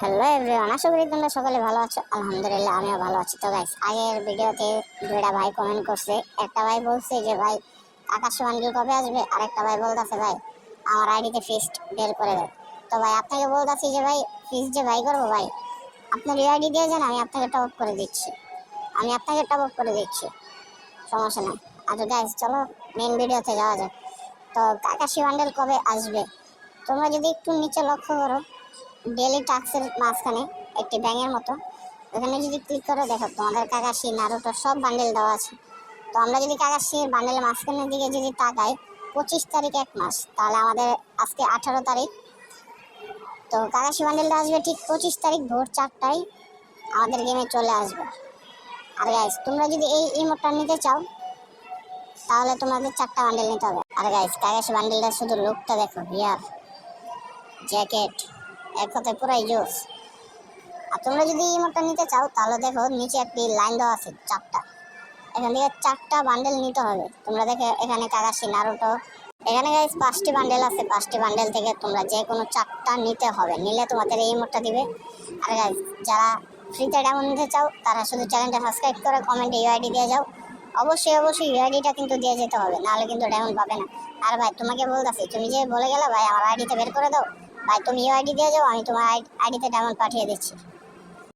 Hello everyone আশা করি তোমরা সকলে ভালো আছো। আলহামদুলিল্লাহ, আমিও ভালো আছি। তো গাইস আগের ভিডিওতে দুইটা ভাই কমেন্ট করছে। একটা ভাই বলছে যে, ভাই আকাশ বান্ডিল কবে আসবে? আরেকটা ভাই বলতেছে, ভাই, আমার আইডিতে ফিস্ট বের করে দেয় তো ভাই, আপনাকে বলতেছি যে, ভাই ফিস্ট যে ভাই করব ভাই, আপনার আইডি দিয়ে যান, আমি আপনাকে টপ আপ করে দিচ্ছি। আমি আপনাকে টপ আপ করে দিচ্ছি। সমস্যা নাই। আচ্ছা গাইস চলো মেন ভিডিওতে যাওয়া যাক। তো কাকাশি বান্ডেল কবে আসবে? তোমরা যদি একটু নিচে লক্ষ্য করো ডেলি টাক্সের মাঝখানে একটি ব্যাঙের মতো। ওখানে যদি ক্লিক করো, দেখো তোমাদের কাকাশি নারুটো সব বান্ডেল দেওয়া আছে। তো আমরা যদি কাকাশির বান্ডেলের মাঝখানের দিকে যদি তাকাই, পঁচিশ তারিখ এক মাস, তাহলে আমাদের আজকে আঠারো তারিখ। তো কাকাশি বান্ডেলটা আসবে ঠিক পঁচিশ তারিখ ভোর চারটায়। আমাদের গেমে চলে আসবে। আর গাইস তোমরা যদি এই ইমোটটা নিতে চাও, তাহলে তোমাদের চারটা বান্ডেল নিতে হবে। আর গাইস কাকাশি বান্ডেলটা শুধু লুকটা দেখো বিয়ার জ্যাকেট এক কথায় পুরাই জোস আর তোমরা যদি ইমোটটা নিতে চাও, তাহলে দেখো নিচে একটি লাইন দেওয়া আছে, চারটা। এখান থেকে চারটা বান্ডেল নিতে হবে। তোমরা দেখে এখানে কাগাসি নারুটো এখানে গাইস পাঁচটি বান্ডেল আছে। পাঁচটি বান্ডেল থেকে তোমরা যে কোনো চারটা নিতে হবে। নিলে তোমাদের এই মোটটা দিবে। আর গাইস যারা ফ্রিতে ডায়মন্ড নিতে চাও, তারা শুধু চ্যানেলটা সাবস্ক্রাইব করে কমেন্টে ইউআইডি দিয়ে যাও। অবশ্যই অবশ্যই ইউআইডিটা কিন্তু দিয়ে যেতে হবে। নাহলে কিন্তু ডায়মন্ড পাবে না। আর ভাই, তোমাকে বলতেছি, তুমি যে বলে গেলে ভাই, আমার আইডিতে বের করে দাও। ভাই তুমি ইউআইডি দিয়ে যাও আমি তোমার আইডিতে ডায়মন্ড পাঠিয়ে দিচ্ছি।